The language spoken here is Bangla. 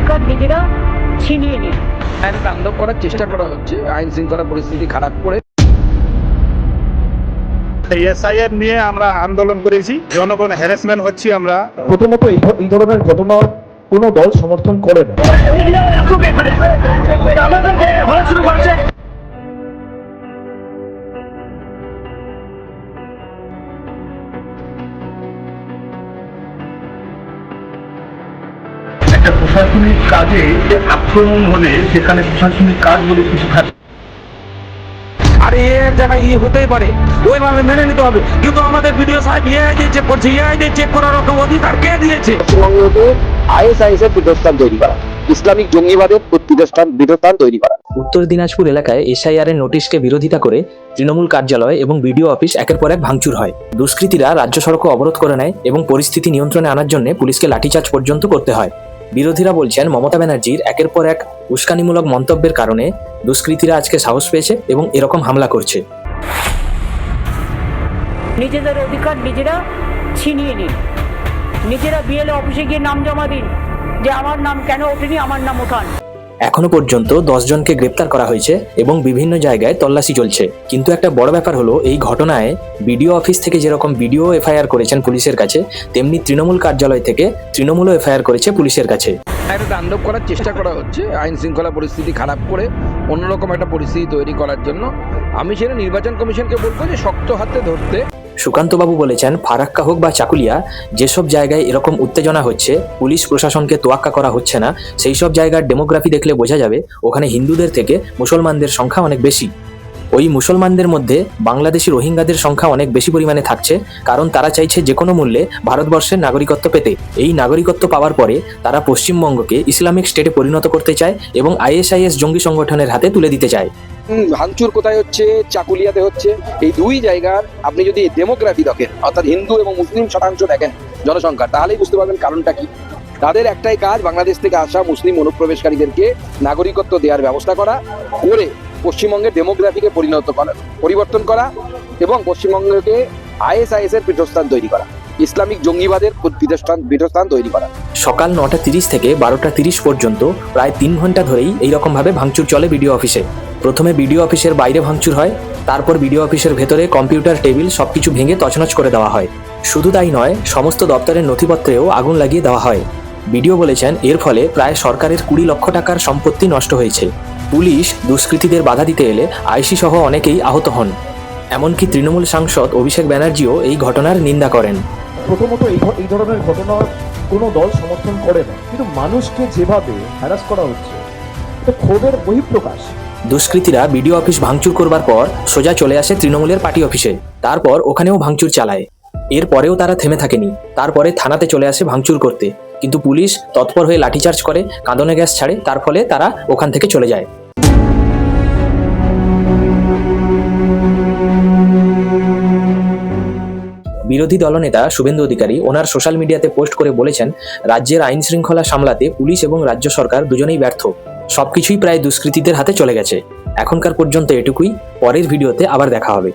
অধিকার নিজেরা ছিনিয়ে নিন আইন কাণ্ড করার চেষ্টা করা হচ্ছে আইন শৃঙ্খলা পরিস্থিতি খারাপ করে। এসআইএম নিয়ে আমরা আন্দোলন করেছি জনগণ হ্যারাসমেন্ট হচ্ছি আমরা। প্রথমত এই ধরনের ঘটনা কোনো দল সমর্থন করে না। একটা প্রশাসনিক কাজে যে আক্রমণ হলে সেখানে প্রশাসনিক কাজ বলে কিছু থাকে। আর এ এক জায়গায় ইয়ে হতেই পারে। ওইভাবে মেনে নিতে হবে। কিন্তু আমাদের ভিডিও সাহেব চেক করছে। চেক করার ওকে অধিকার কে দিয়েছে? পশ্চিমবঙ্গকে আইএসআইএস এর পীঠস্থান তৈরি করা ইসলামিক জঙ্গিবাদের পীঠস্থান তৈরি করা। উত্তর দিনাজপুর এলাকায় এসআইআর এর নোটিশকে বিরোধিতা করে তৃণমূল কার্যালয় এবং বিডিও অফিস একের পর এক ভাঙচুর হয়। দুষ্কৃতীরা রাজ্য সড়ক অবরোধ করে নেয় এবং পরিস্থিতি নিয়ন্ত্রণে আনার জন্য পুলিশকে লাঠিচার্জ পর্যন্ত করতে হয়। বিরোধীরা বলছেন, মমতা ব্যানার্জির একের পর এক উস্কানিমূলক মন্তব্যের কারণে দুষ্কৃতীরা আজকে সাহস পেয়েছে এবং এরকম হামলা করছে। নিজেদের অধিকার নিজেরা ছিনিয়ে নিন। নিজেরা বিএলএ অফিসে গিয়ে নাম জমা দিন যে আমার নাম কেন ওঠেনি, আমার নাম ওঠান। এখনও পর্যন্ত দশ জনকে গ্রেপ্তার করা হয়েছে এবং বিভিন্ন জায়গায় তল্লাশি চলছে। কিন্তু একটা বড় ব্যাপার হলো, এই ঘটনায় বিডিও অফিস থেকে যেরকম বিডিও এফআইআর করেছেন পুলিশের কাছে, তেমনি তৃণমূল কার্যালয় থেকে তৃণমূলও এফআইআর করেছে পুলিশের কাছে। একটা তাণ্ডব করার চেষ্টা করা হচ্ছে। আইন শৃঙ্খলা পরিস্থিতি খারাপ করে অন্যরকম একটা পরিস্থিতি তৈরি করার জন্য। আমি সেটা নির্বাচন কমিশনকে বলব যে শক্ত হাতে ধরতে সুকান্তবাবু বলেছেন, ফারাক্কা হোক বা চাকুলিয়া, যেসব জায়গায় এরকম উত্তেজনা হচ্ছে, পুলিশ প্রশাসনকে তোয়াক্কা করা হচ্ছে না, সেই সব জায়গার ডেমোগ্রাফি দেখলে বোঝা যাবে, ওখানে হিন্দুদের থেকে মুসলমানদের সংখ্যা অনেক বেশি। ওই মুসলমানদের মধ্যে বাংলাদেশি রোহিঙ্গাদের সংখ্যা অনেক বেশি পরিমাণে থাকছে, কারণ তারা চাইছে যে কোনো মূল্যে ভারতবর্ষের নাগরিকত্ব পেতে। এই নাগরিকত্ব পাওয়ার পরে তারা পশ্চিমবঙ্গকে ইসলামিক স্টেটে পরিণত করতে চায় এবং আইএসআইএস জঙ্গি সংগঠনের হাতে তুলে দিতে চায়। ভাঙচুর কোথায় হচ্ছে, চাকুলিয়াতে হচ্ছে, এই দুই জায়গার আপনি যদি ডেমোগ্রাফি দেখেন, অর্থাৎ হিন্দু এবং মুসলিম শতাংশ দেখেন জনসংখ্যা, তাহলেই বুঝতে পারবেন কারণটা কি। তাদের একটাই কাজ, বাংলাদেশ থেকে আসা মুসলিম অনুপ্রবেশকারীদেরকে নাগরিকত্ব দেওয়ার ব্যবস্থা করা, করে পশ্চিমবঙ্গের ডেমোগ্রাফিকে পরিণত করা, পরিবর্তন করা এবং পশ্চিমবঙ্গকে আইএসআইএস এর পীঠস্থান তৈরি করা, ইসলামিক জঙ্গিবাদের পীঠস্থান পীঠস্থান তৈরি করা। সকাল নটা তিরিশ থেকে বারোটা তিরিশ পর্যন্ত, প্রায় তিন ঘণ্টা ধরেই এইরকমভাবে ভাঙচুর চলে বিডিও অফিসে। প্রথমে বিডিও অফিসের বাইরে ভাঙচুর হয়, তারপর বিডিও অফিসের ভেতরে কম্পিউটার, টেবিল, সবকিছু ভেঙে তছনছ করে দেওয়া হয়। শুধু তাই নয়, সমস্ত দপ্তরের নথিপত্রেও আগুন লাগিয়ে দেওয়া হয়। বিডিও বলেছেন, এর ফলে প্রায় সরকারের কুড়ি লক্ষ টাকার সম্পত্তি নষ্ট হয়েছে। পুলিশ দুষ্কৃতীদের বাধা দিতে এলে আইসি সহ অনেকেই আহত হন। এমনকি তৃণমূল সাংসদ অভিষেক ব্যানার্জিও এই ঘটনার নিন্দা করেন। প্রথমত এই ধরনের ঘটনা কোনো দল সমর্থন করে না। কিন্তু মানুষকে যেভাবে হ্যারাস করা হচ্ছে, এটা ক্ষোভের বহিঃপ্রকাশ। দুষ্কৃতীরা বিডিও অফিস ভাঙচুর করবার পর সোজা চলে আসে তৃণমূলের পার্টি অফিসে। তারপর ওখানেও ভাঙচুর চালায়। এরপরেও তারা থেমে থাকেনি। তারপরে থানাতে চলে আসে ভাঙচুর করতে। কিন্তু পুলিশ তৎপর হয়ে লাঠিচার্জ করে, কাঁদনে গ্যাস ছাড়ে, তার ফলে তারা ওখান থেকে চলে যায়। বিরোধী দলনেতা শুভেন্দু অধিকারী ওনার সোশ্যাল মিডিয়াতে পোস্ট করে বলেছেন, রাজ্যের আইন শৃঙ্খলা সামলাতে পুলিশ এবং রাজ্য সরকার দুজনেই ব্যর্থ। সবকিছুই প্রায় দুষ্কৃতীদের হাতে চলে গেছে। এখনকার পর্যন্ত এটুকুই পরের ভিডিওতে আবার দেখা হবে।